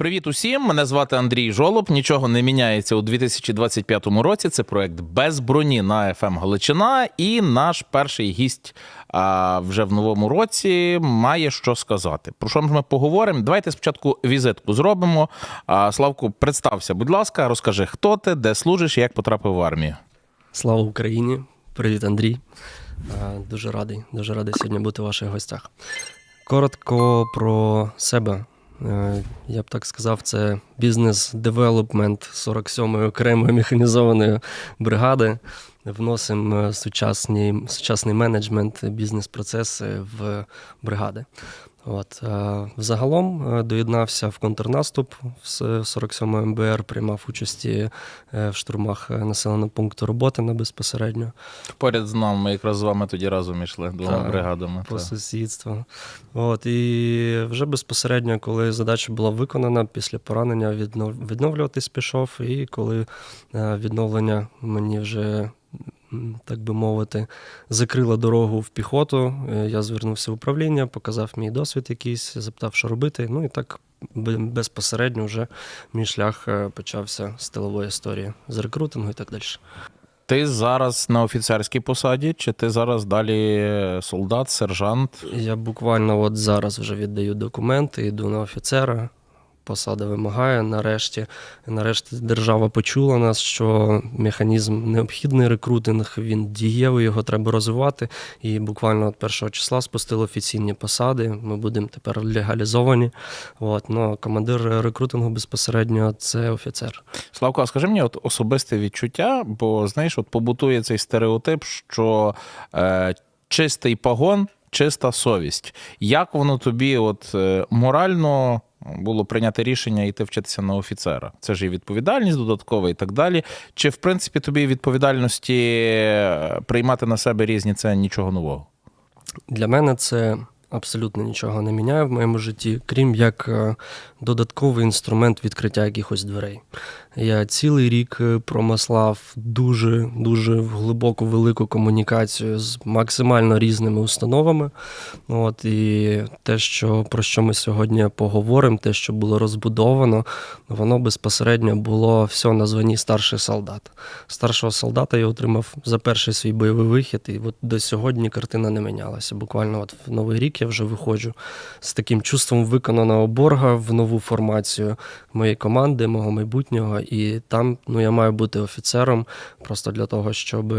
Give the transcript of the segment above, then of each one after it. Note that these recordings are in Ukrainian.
Привіт усім! Мене звати Андрій Жолоб. Нічого не міняється у 2025 році. Це проект без броні на ФМ Галичина. І наш перший гість а, вже в новому році має що сказати. Про що ж ми поговоримо? Давайте спочатку візитку зробимо. А, Славку, представся, будь ласка, розкажи, хто ти, де служиш як потрапив в армію. Слава Україні! Привіт, Андрій. Дуже радий, дуже радий сьогодні бути в ваших гостях. Коротко про себе. Е, Я б так сказав, це бізнес-девелопмент 47-ї окремої механізованої бригади. Вносимо е, сучасний, сучасний менеджмент, бізнес-процеси в бригади. От, е, взагалом е, доєднався в контрнаступ з 47 МБР, приймав участі е, в штурмах населеного пункту роботи на безпосередньо Поряд з нами, ми якраз з вами тоді разом йшли двома Так, бригадами. по сусідству. От, і вже безпосередньо, коли задача була виконана, після поранення віднов- відновлюватись пішов, і коли відновлення мені вже. Так би мовити, закрила дорогу в піхоту. е, Я звернувся в управління, показав мій досвід якийсь, запитав, що робити. Ну і так безпосередньо вже мій шлях е, почався з тилової історії, з рекрутингу і так далі. Ти зараз на офіцерській посаді, чи ти зараз далі солдат, сержант? Я буквально от зараз вже віддаю документи, йду на офіцера. Посада вимагає. Нарешті, нарешті держава почула нас, що механізм необхідний рекрутинг, він дієвий, його треба розвивати. І буквально от першого числа спустили офіційні посади. Ми будемо тепер легалізовані. От, ну, командир рекрутингу безпосередньо це офіцер. Славко, а скажи мені, от особисте відчуття, бо знаєш, от побутує цей стереотип, що е, чистий погон, чиста совість. Як воно тобі, от е, морально було прийняти рішення йти вчитися на офіцера? Це ж і відповідальність додаткова і так далі. Чи в принципі тобі відповідальності е, приймати на себе різні це нічого нового? Для мене це абсолютно нічого не міняє в моєму житті, крім як е, додатковий інструмент відкриття якихось дверей. Я цілий рік е, промислав дуже дуже глибоку велику комунікацію з максимально різними установами. От і те, що про що ми сьогодні поговоримо, те, що було розбудовано, воно безпосередньо було все на званні старший солдат. Старшого солдата я отримав за перший свій бойовий вихід, і от до сьогодні картина не мінялася. Буквально от в новий рік я вже виходжу з таким чувством виконаного борга в нову формацію моєї команди, мого майбутнього. І там ну, я маю бути офіцером просто для того, щоб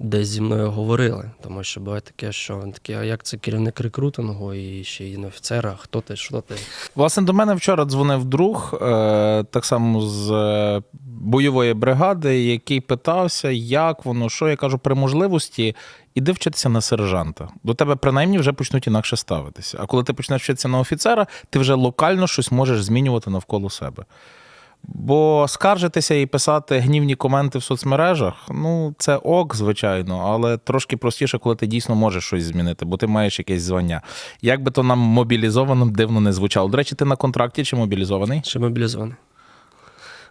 десь зі мною говорили. Тому що буває таке, що таке, а як це керівник рекрутингу і ще й не офіцера, хто ти, що ти? Власне, до мене вчора дзвонив друг, е, так само з е, бойової бригади, який питався, як воно, що. Я кажу, при можливості іди вчитися на сержанта. До тебе принаймні вже почнуть інакше ставитися. А коли ти почнеш вчитися на офіцера, ти вже локально щось можеш змінювати навколо себе. Бо скаржитися і писати гнівні коменти в соцмережах, ну це ок, звичайно, але трошки простіше, коли ти дійсно можеш щось змінити, бо ти маєш якесь звання. Як би то нам мобілізованим дивно не звучало. До речі, ти на контракті чи мобілізований? Ще мобілізований.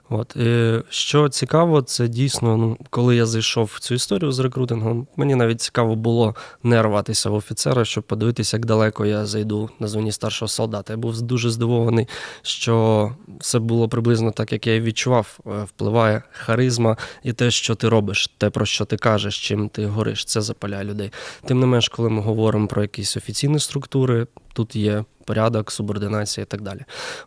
От. І що цікаво, це дійсно, ну, коли я зайшов в цю історію з рекрутингом, мені навіть цікаво було не рватися в офіцера, щоб подивитися, як далеко я зайду на звані старшого солдата. Я був дуже здивований, що все було приблизно так, як я відчував. Е, Впливає харизма і те, що ти робиш, те, про що ти кажеш, чим ти гориш, це запаляє людей. Тим не менш, коли ми говоримо про якісь офіційні структури, тут є порядок, субординація і так далі.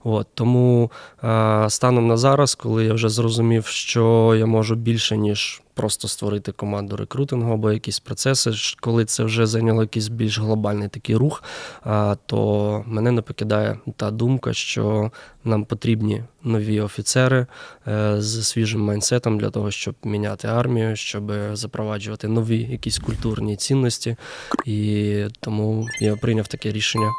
От, тому е, станом на зараз, коли я вже зрозумів, що я можу більше, ніж просто створити команду рекрутингу або якісь процеси, коли це вже зайняло якийсь більш глобальний такий рух, е, то мене не покидає та думка, що нам потрібні нові офіцери е, з свіжим майнсетом для того, щоб міняти армію, щоб запроваджувати нові якісь культурні цінності. І тому я прийняв таке рішення.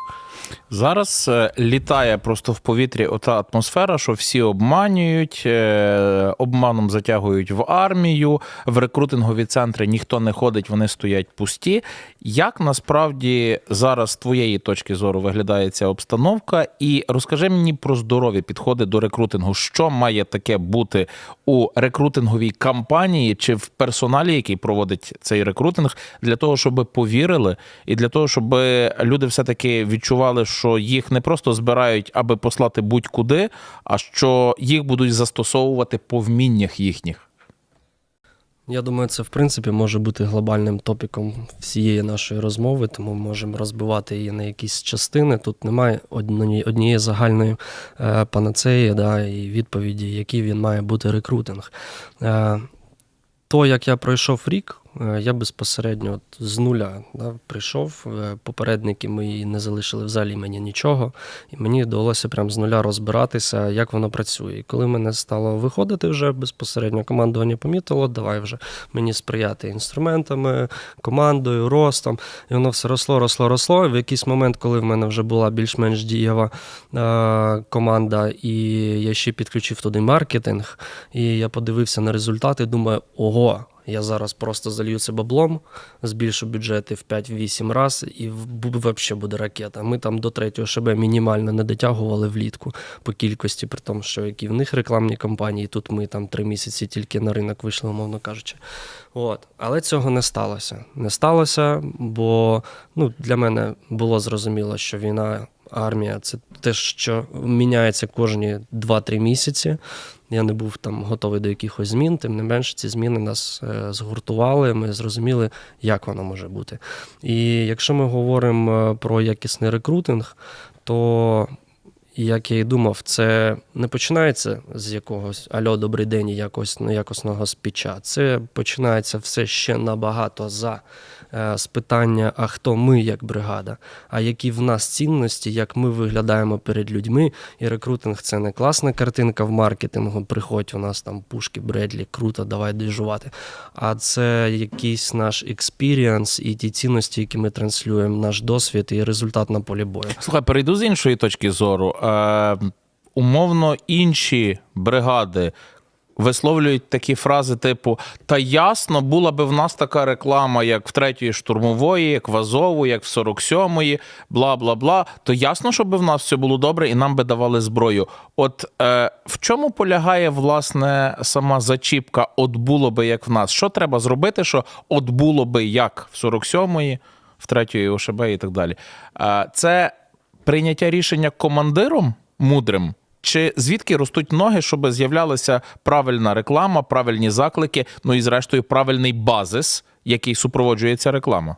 Зараз е, літає просто в повітрі ота атмосфера, що всі обманюють, е, обманом затягують в армію, в рекрутингові центри ніхто не ходить, вони стоять пусті. Як насправді зараз з твоєї точки зору виглядає ця обстановка? І розкажи мені про здорові підходи до рекрутингу. Що має таке бути у рекрутинговій кампанії чи в персоналі, який проводить цей рекрутинг, для того, щоб повірили, і для того, щоб люди все-таки відчували казали, що їх не просто збирають, аби послати будь-куди, а що їх будуть застосовувати по вміннях їхніх. Я думаю, це в принципі може бути глобальним топіком всієї нашої розмови, тому можемо розбивати її на якісь частини. Тут немає однієї, загальної е, панацеї да, і відповіді, який він має бути рекрутинг. Е, то, як я пройшов рік, я безпосередньо от з нуля да, прийшов. Е, Попередники мої не залишили взагалі мені нічого, і мені довелося прям з нуля розбиратися, як воно працює. І коли мене стало виходити вже безпосередньо, командування помітило, давай вже мені сприяти інструментами, командою, ростом. І воно все росло, росло, росло. В якийсь момент, коли в мене вже була більш-менш дієва е, команда, і я ще підключив туди маркетинг, і я подивився на результати, думаю, ого. Я зараз просто залью це баблом, збільшу бюджети в 5-8 раз, і взагалі буде ракета. Ми там до третього ШБ мінімально не дотягували влітку по кількості, при тому, що які в них рекламні кампанії, тут ми там три місяці тільки на ринок вийшли, умовно кажучи. От. Але цього не сталося. Не сталося, бо ну, для мене було зрозуміло, що війна, армія це те, що міняється кожні 2-3 місяці. Я не був там готовий до якихось змін, тим не менш, ці зміни нас е, згуртували, ми зрозуміли, як воно може бути. І якщо ми говоримо е, про якісний рекрутинг, то як я і думав, це не починається з якогось альо, добрий день якось якісного спіча. Це починається все ще набагато за з питання, а хто ми як бригада, а які в нас цінності, як ми виглядаємо перед людьми. І рекрутинг це не класна картинка в маркетингу. Приходь, у нас там пушки, бредлі, круто, давай дежувати. А це якийсь наш експіріанс і ті цінності, які ми транслюємо, наш досвід і результат на полі бою. Слухай, перейду з іншої точки зору. Е, умовно, інші бригади висловлюють такі фрази, типу: Та ясно, була би в нас така реклама, як в третьої штурмової, як в Азову, як в 47-ї, бла бла бла. То ясно, щоб в нас все було добре і нам би давали зброю. От е, в чому полягає власне сама зачіпка от було би як в нас? Що треба зробити, що от було би як в 47-ї, в третьої ОШБ і так далі? Е, це прийняття рішення командиром мудрим. Чи звідки ростуть ноги, щоб з'являлася правильна реклама, правильні заклики, ну і зрештою правильний базис, який супроводжує ця реклама?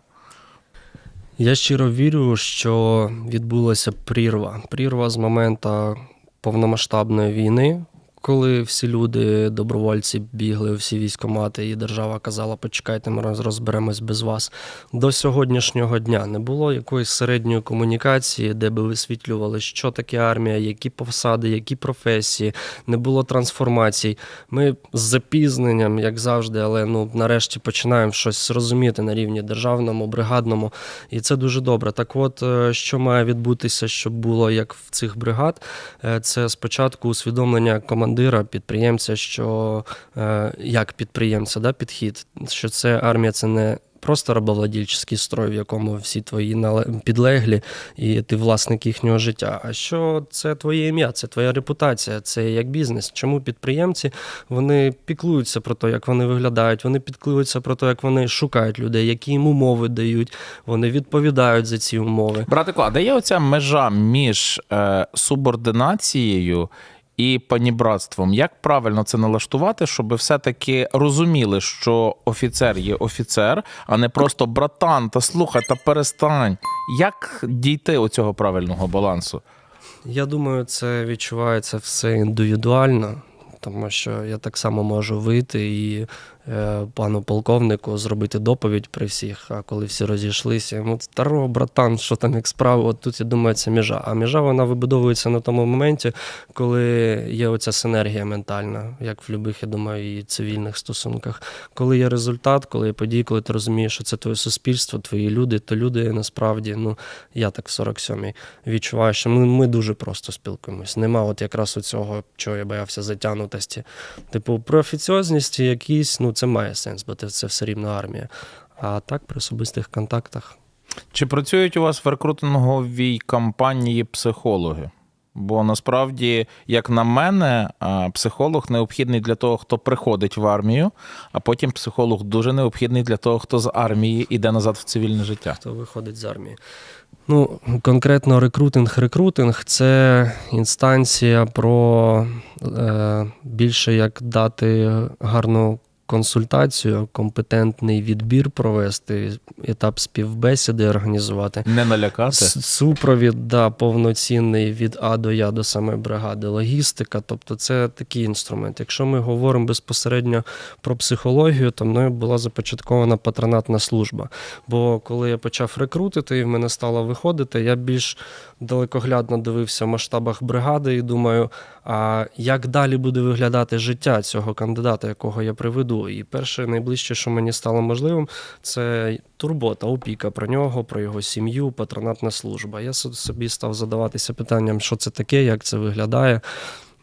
Я щиро вірю, що відбулася прірва. Прірва з моменту повномасштабної війни, коли всі люди, добровольці, бігли всі військомати, і держава казала, почекайте, ми розберемось без вас. До сьогоднішнього дня не було якоїсь середньої комунікації, де би висвітлювали, що таке армія, які посади, які професії, не було трансформацій. Ми з запізненням, як завжди, але ну нарешті починаємо щось розуміти на рівні державному, бригадному, і це дуже добре. Так от, е, що має відбутися, щоб було як в цих бригад, Е, це спочатку усвідомлення командира, підприємця, що е, як підприємця, да, підхід, що це армія це не. Просто рабовладільчий строй, в якому всі твої підлеглі, і ти власник їхнього життя. А що це твоє ім'я, це твоя репутація, це як бізнес. Чому підприємці вони піклуються про те, як вони виглядають, вони піклуються про те, як вони шукають людей, які їм умови дають, вони відповідають за ці умови. Братику, а де є оця межа між е, субординацією і панібратством? Як правильно це налаштувати, щоб все-таки розуміли, що офіцер є офіцер, а не просто братан, та слухай, та перестань. Як дійти у цього правильного балансу? Я думаю, це відчувається все індивідуально, тому що я так само можу вийти і пану полковнику зробити доповідь при всіх. А коли всі розійшлися, йому старо, братан, що там як справи, от тут я думаю, це межа. А межа вона вибудовується на тому моменті, коли є оця синергія ментальна, як в будь-яких, я думаю, і цивільних стосунках. Коли є результат, коли є події, коли ти розумієш, що це твоє суспільство, твої люди, то люди насправді, ну я так в 47-й відчуваю, що ми, ми дуже просто спілкуємось. Нема от якраз у цього, чого я боявся затягнутості. Типу, про офіціозність якісь, ну це має сенс, бо це, все рівно армія. А так, при особистих контактах. Чи працюють у вас в рекрутинговій кампанії психологи? Бо насправді, як на мене, психолог необхідний для того, хто приходить в армію, а потім психолог дуже необхідний для того, хто з армії йде назад в цивільне життя. хто виходить з армії. Ну, конкретно рекрутинг, рекрутинг це інстанція про е, більше як дати гарну консультацію, компетентний відбір провести, етап співбесіди організувати. Не налякати. Супровід, да, повноцінний від А до Я до самої бригади, логістика. Тобто це такий інструмент. Якщо ми говоримо безпосередньо про психологію, то мною була започаткована патронатна служба. Бо коли я почав рекрутити і в мене стало виходити, я більш далекоглядно дивився в масштабах бригади і думаю, а як далі буде виглядати життя цього кандидата, якого я приведу? І перше, найближче, що мені стало можливим, це турбота, опіка про нього, про його сім'ю, патронатна служба. Я со- собі став задаватися питанням, що це таке, як це виглядає.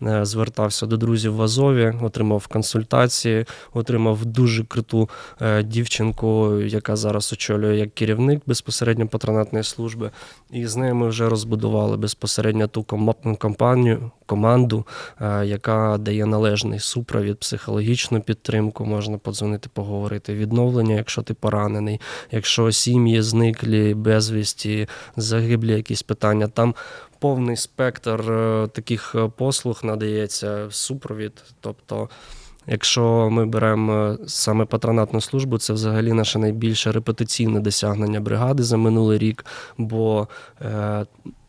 Е, Звертався до друзів в Азові, отримав консультації, отримав дуже круту е, дівчинку, яка зараз очолює як керівник безпосередньо патронатної служби. І з нею ми вже розбудували безпосередньо ту ком- компанію, команду, е, яка дає належний супровід, психологічну підтримку. Можна подзвонити, поговорити, відновлення, якщо ти поранений, якщо сім'ї зниклі, безвісті, загиблі якісь питання. Там повний спектр е, таких е, послуг надається супровід. Тобто, якщо ми беремо е, саме патронатну службу, це взагалі наше найбільше репетиційне досягнення бригади за минулий рік, бо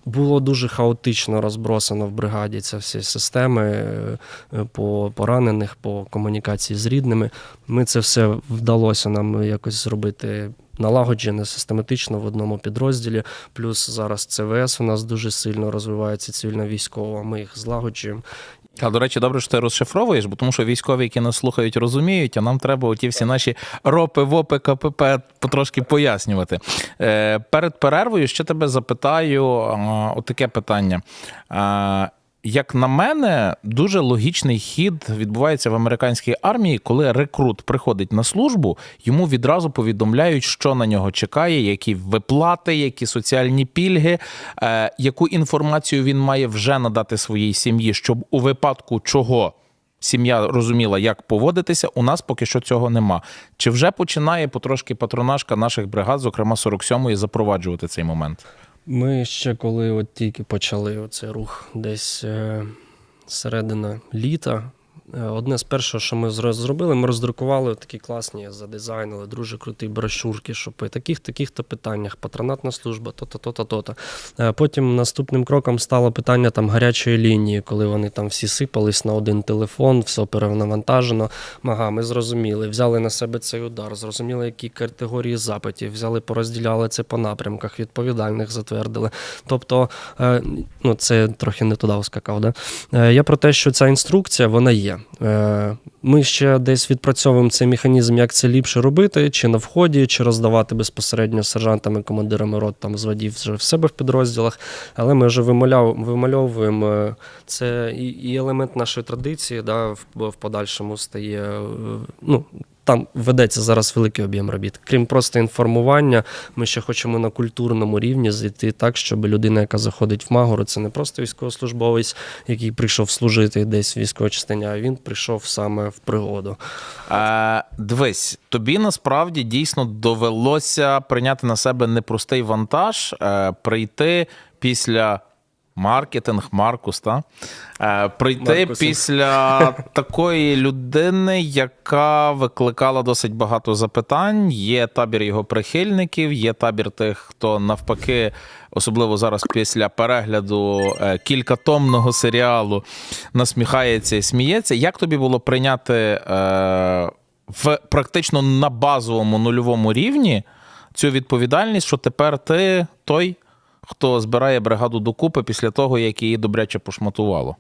було дуже хаотично розбросано в бригаді ці всі системи по поранених, по комунікації з рідними. Ми це все вдалося нам якось зробити налагоджене, систематично в одному підрозділі. Плюс зараз ЦВС у нас дуже сильно розвивається цивільно військово. Ми їх злагоджуємо. А до речі, добре, що ти розшифровуєш, бо тому що військові, які нас слухають, розуміють, а нам треба оті всі наші ропи, вопи, КПП потрошки пояснювати. Е, перед перервою ще тебе запитаю отаке питання. Як на мене, дуже логічний хід відбувається в американській армії, коли рекрут приходить на службу, йому відразу повідомляють, що на нього чекає, які виплати, які соціальні пільги, е, яку інформацію він має вже надати своїй сім'ї, щоб у випадку чого сім'я розуміла, як поводитися. У нас поки що цього нема. Чи вже починає потрошки патронажка наших бригад, зокрема 47-ї, запроваджувати цей момент? Ми ще коли от тільки почали цей рух десь е, середина літа. Е, Одне з першого, що ми зробили, ми роздрукували такі класні, задизайнили, дуже круті брошурки, що по таких таких то питаннях, патронатна служба, то-то, то-то. Е, Потім наступним кроком стало питання там гарячої лінії, коли вони там всі сипались на один телефон, все перенавантажено. Ага, ми зрозуміли, взяли на себе цей удар, зрозуміли, які категорії запитів, взяли, порозділяли це по напрямках, відповідальних затвердили. Тобто, е, ну це трохи не туди вскакав. Да? Я про те, що ця інструкція вона є. Е, Ми ще десь відпрацьовуємо цей механізм, як це ліпше робити, чи на вході, чи роздавати безпосередньо сержантами, командирами рот там зводів вже в себе в підрозділах. Але ми вже вимальовуємо е, це і, елемент нашої традиції, да, в, в подальшому стає. е, Ну, там ведеться зараз великий об'єм робіт. Крім просто інформування, ми ще хочемо на культурному рівні зайти так, щоб людина, яка заходить в Магору, це не просто військовослужбовець, який прийшов служити десь в військовій частині, а він прийшов саме в пригоду. Е, дивись, тобі насправді дійсно довелося прийняти на себе непростий вантаж, е, прийти після. Маркетинг, Маркус, та? Е, прийти Маркусинг. після такої людини, яка викликала досить багато запитань. Є табір його прихильників, є табір тих, хто навпаки, особливо зараз після перегляду е, кількатомного серіалу, насміхається і сміється. Як тобі було прийняти е, в практично на базовому нульовому рівні цю відповідальність, що тепер ти той, хто збирає бригаду докупи після того, як її добряче пошматувало?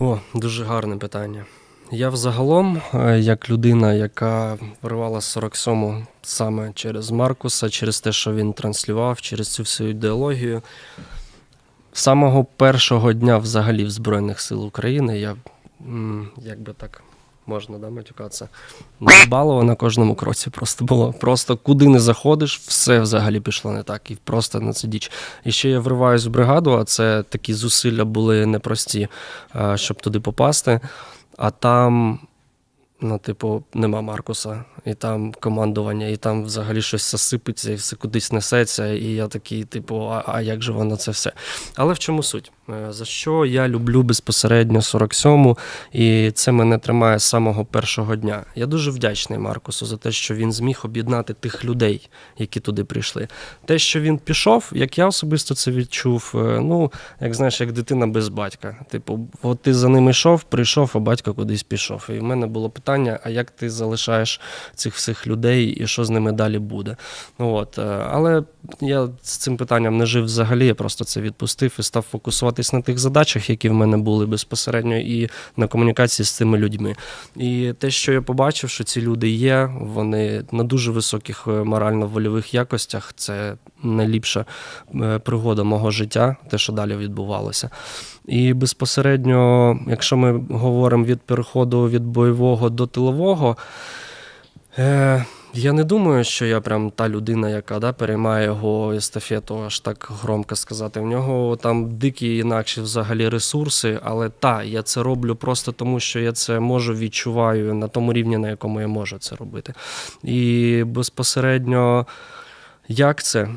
О, дуже гарне питання. Я взагалом, е, як людина, яка вирвала 47-му саме через Маркуса, через те, що він транслював, через цю всю ідеологію. З самого першого дня взагалі в Збройних сил України я як би так Можна, да, матюкатися. Балово на кожному кроці просто було. Просто куди не заходиш, все взагалі пішло не так. І просто на це діч. І ще я вриваюсь в бригаду, а це такі зусилля були непрості, щоб туди попасти. А там, ну, типу, нема Маркуса, і там командування, і там взагалі щось засипеться, і все кудись несеться. І я такий, типу, а, а як же воно це все? Але в чому суть? Е, За що я люблю безпосередньо 47-му, і це мене тримає з самого першого дня. Я дуже вдячний Маркусу за те, що він зміг об'єднати тих людей, які туди прийшли. Те, що він пішов, як я особисто це відчув, е, ну, як знаєш, як дитина без батька. Типу, от ти за ним йшов, прийшов, а батько кудись пішов. І в мене було питання: а як ти залишаєш цих всіх людей і що з ними далі буде? Ну, От. е, Але я з цим питанням не жив взагалі, я просто це відпустив і став фокусуватись на тих задачах, які в мене були безпосередньо, і на комунікації з цими людьми. І те, що я побачив, що ці люди є, вони на дуже високих е, морально-вольових якостях. Це найліпша е, пригода мого життя, те, що далі відбувалося. І безпосередньо, якщо ми говоримо від переходу від бойового до тилового, е, я не думаю, що я прям та людина, яка да, переймає його естафету, аж так громко сказати. В нього там дикі інакші взагалі ресурси, але та, я це роблю просто тому, що я це можу відчуваю на тому рівні, на якому я можу це робити. І безпосередньо, як це?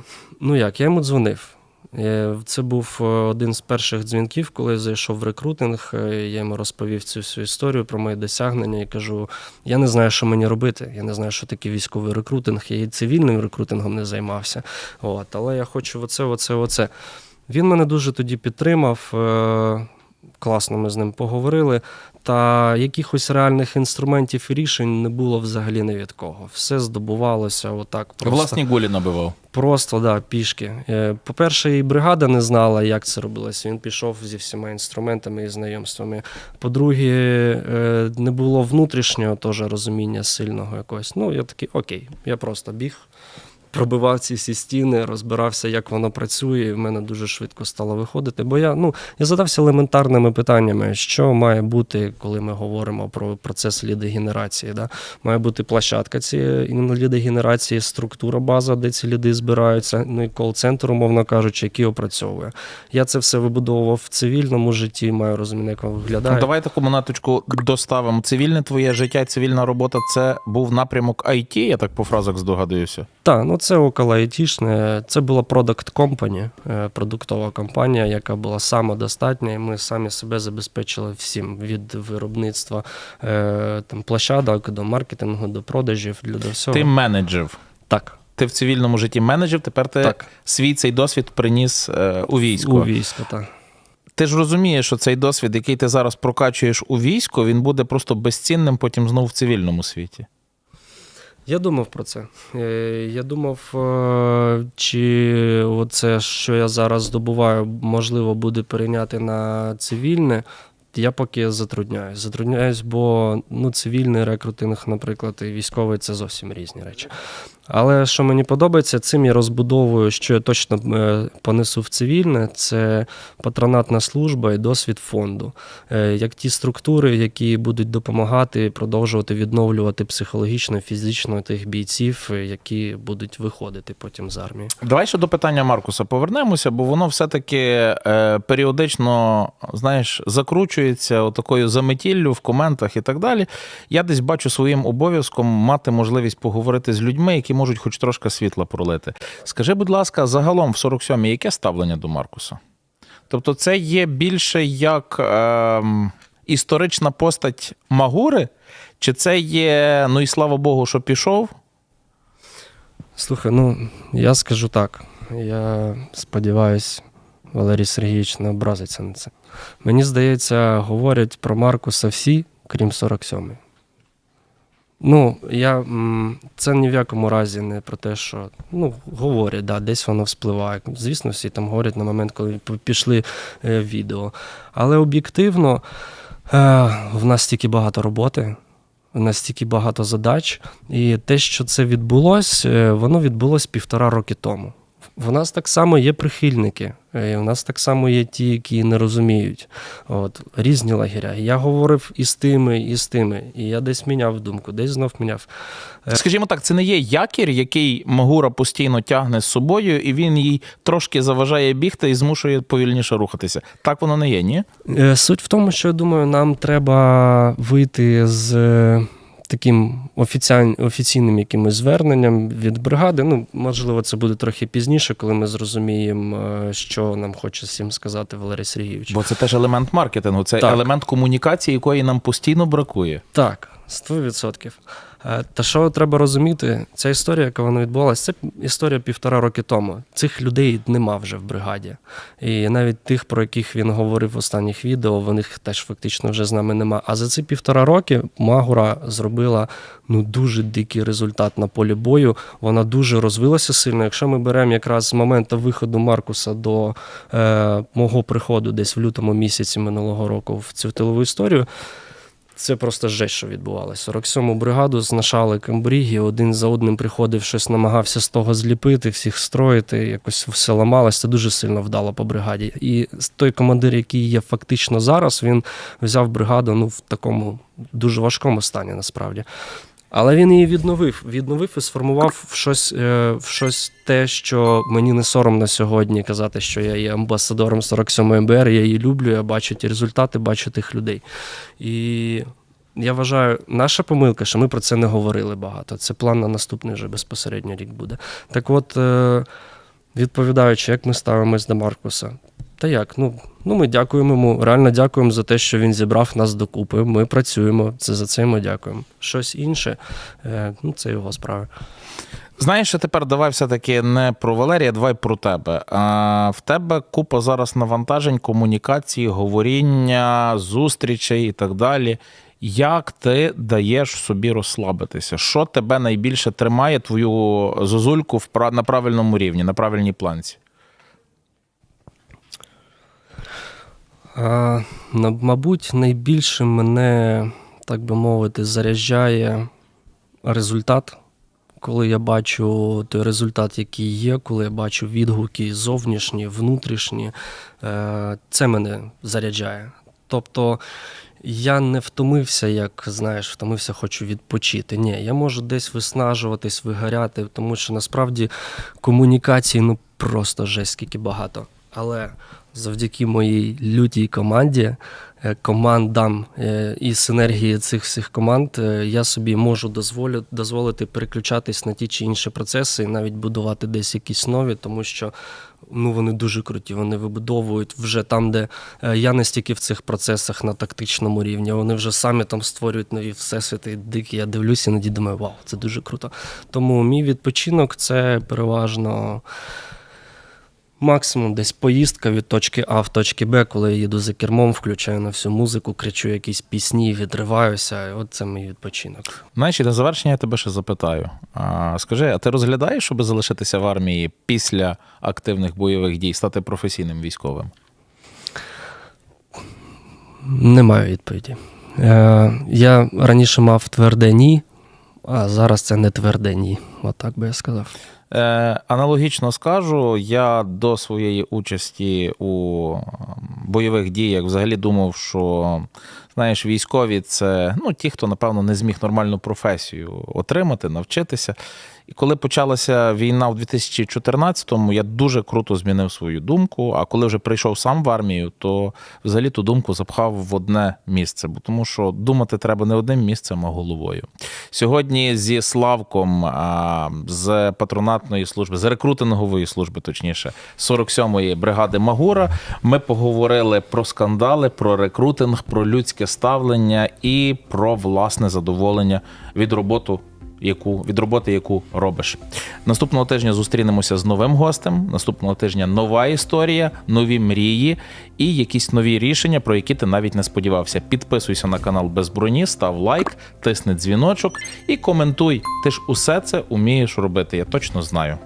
Ну як, я йому дзвонив. Е, Це був е, один з перших дзвінків, коли я зайшов в рекрутинг. Е, Я йому розповів цю всю історію про мої досягнення і кажу: я не знаю, що мені робити. Я не знаю, що таке військовий рекрутинг. Я і цивільним рекрутингом не займався. От, але я хочу оце, оце, оце. Він мене дуже тоді підтримав. Класно ми з ним поговорили. Та якихось реальних інструментів і рішень не було взагалі ні від кого. Все здобувалося отак. Просто. Власні голі набивав. Просто да, пішки. Е, По-перше, і бригада не знала, як це робилося. Він пішов зі всіма інструментами і знайомствами. По-друге, е, не було внутрішнього теж розуміння сильного якогось. Ну, я такий, окей, я просто біг, пробивав ці всі стіни, розбирався, як воно працює, і в мене дуже швидко стало виходити. Бо я, ну, я задався елементарними питаннями, що має бути, коли ми говоримо про процес лідогенерації. Да? Має бути площадка цієї лідогенерації, структура база, де ці ліди збираються, ну і кол-центр, умовно кажучи, який опрацьовує. Я це все вибудовував в цивільному житті, маю розуміння, як воно виглядає. Ну, давай таку монеточку доставимо. Цивільне твоє життя, цивільна робота це був напрямок IT, я так по фразах здогадуюся. Так, ну це около айтішне. Це була продакт компані, продуктова компанія, яка була самодостатня, і ми самі себе забезпечили всім від виробництва е, там, площадок до маркетингу, до продажів, для до всього. Ти менеджер. Так, Ти в цивільному житті менеджер, тепер ти так. свій цей досвід приніс е, у військо. У військо, так. Ти ж розумієш, що цей досвід, який ти зараз прокачуєш у війську, він буде просто безцінним потім знову в цивільному світі. Я думав про це. Е, Я думав, е, чи оце, що я зараз здобуваю, можливо, буде перейняти на цивільне. Я поки затрудняюсь. Затрудняюсь, бо ну, цивільний рекрутинг, наприклад, і військовий це зовсім різні речі. Але що мені подобається, цим я розбудовую, що я точно е, понесу в цивільне, це патронатна служба і досвід фонду. Е, Як ті структури, які будуть допомагати продовжувати відновлювати психологічно фізично тих бійців, е, які будуть виходити потім з армії. Давай ще до питання Маркуса повернемося, бо воно все-таки періодично, знаєш, закручується отакою заметіллю в коментах і так далі. Я десь бачу своїм обов'язком мати можливість поговорити з людьми, які можуть хоч трошки світла пролити. Скажи, будь ласка, загалом в 47-й яке ставлення до Маркуса? Тобто, це є більше як ем, історична постать Магури, чи це є, ну і слава Богу, що пішов? Слухай, ну я скажу так. Я сподіваюся, Валерій Сергійович не образиться на це. Мені здається, говорять про Маркуса всі, крім 47-ї. Ну, я, це ні в якому разі не про те, що ну, говорять, да, десь воно вспливає. Звісно, всі там говорять на момент, коли пішли е, відео. Але об'єктивно, е, в нас стільки багато роботи, в нас стільки багато задач, і те, що це відбулось, е, воно відбулось півтора роки тому. В нас так само є прихильники, е, у нас так само є ті, які не розуміють. От, різні лагеря. Я говорив і з тими, і з тими. І я десь міняв думку, десь знов міняв. Е. Скажімо так, це не є якір, який Магура постійно тягне з собою, і він їй трошки заважає бігти і змушує повільніше рухатися. Так воно не є, ні? Е, Суть в тому, що я думаю, нам треба вийти з таким офіційним якимось зверненням від бригади. Ну, можливо, це буде трохи пізніше, коли ми зрозуміємо, е, що нам хоче всім сказати Валерій Сергійович. Бо це теж елемент маркетингу, це Так. елемент комунікації, якої нам постійно бракує. Так, 100%. Е, Та що треба розуміти, ця історія, яка вона відбувалася, це історія півтора роки тому. Цих людей нема вже в бригаді. І навіть тих, про яких він говорив в останніх відео, вони теж фактично вже з нами нема. А за ці півтора роки Магура зробила ну дуже дикий результат на полі бою. Вона дуже розвилася сильно. Якщо ми беремо якраз з моменту виходу Маркуса до е, мого приходу, десь в лютому місяці минулого року в цю тилову історію. Це просто жесть, що відбувалося. 47-му бригаду знашали Кембрігі, один за одним приходив, щось намагався з того зліпити, всіх строїти, якось все ламалося. Дуже сильно вдало по бригаді. І той командир, який є фактично зараз, він взяв бригаду ну, в такому дуже важкому стані насправді. Але він її відновив. Відновив і сформував в щось, е, в щось те, що мені не соромно сьогодні казати, що я є амбасадором 47 МБР, я її люблю, я бачу ті результати, бачу тих людей. І я вважаю, наша помилка, що ми про це не говорили багато. Це план на наступний вже безпосередньо рік буде. Так от, е, відповідаючи, як ми ставимось до Маркуса. Та як? Ну, ну ми дякуємо йому. Реально дякуємо за те, що він зібрав нас докупи. Ми працюємо. Це за це ми дякуємо. Щось інше, е, ну це його справа. Знаєш, тепер давай все-таки не про Валерія, давай про тебе. А, в тебе купа зараз навантажень, комунікації, говоріння, зустрічей і так далі. Як ти даєш собі розслабитися? Що тебе найбільше тримає твою зозульку в на правильному рівні, на правильній планці? А, мабуть, найбільше мене, так би мовити, заряджає результат. Коли я бачу той результат, який є, коли я бачу відгуки зовнішні, внутрішні, е, це мене заряджає. Тобто я не втомився, як знаєш, втомився, хочу відпочити. Ні, я можу десь виснажуватись, вигоряти, тому що насправді комунікації ну просто жесть, скільки багато. Але завдяки моїй лютій команді, е, командам е, і синергії цих всіх команд, е, я собі можу дозволити переключатись на ті чи інші процеси і навіть будувати десь якісь нові, тому що ну, вони дуже круті. Вони вибудовують вже там, де я не стільки в цих процесах на тактичному рівні. Вони вже самі там створюють нові всесвіти дикі. Я дивлюся, іноді думаю, вау, це дуже круто. Тому мій відпочинок це переважно. Максимум десь поїздка від точки А в точки Б, коли я їду за кермом, включаю на всю музику, кричу якісь пісні, відриваюся. І от це мій відпочинок. Знаєш, і на завершення я тебе ще запитаю. А, скажи, а ти розглядаєш, щоб залишитися в армії після активних бойових дій, стати професійним військовим? Не маю відповіді. Е, я раніше мав тверде ні, а зараз це не тверде ні. Отак би я сказав. Е, аналогічно скажу, я до своєї участі у ем, бойових діях взагалі думав, що знаєш, військові це ну, ті, хто, напевно, не зміг нормальну професію отримати, навчитися. І коли почалася війна в 2014-му, я дуже круто змінив свою думку. А коли вже прийшов сам в армію, то взагалі ту думку запхав в одне місце, бо тому що думати треба не одним місцем, а головою. Сьогодні зі Славком з патронатної служби, з рекрутингової служби, точніше, 47-ї бригади Магура, ми поговорили про скандали, про рекрутинг, про людське ставлення і про власне задоволення від роботи. Яку від роботи, яку робиш наступного тижня зустрінемося з новим гостем. Наступного тижня нова історія, нові мрії і якісь нові рішення, про які ти навіть не сподівався. Підписуйся на канал без броні, став лайк, тисни дзвіночок і коментуй. Ти ж усе це умієш робити. Я точно знаю.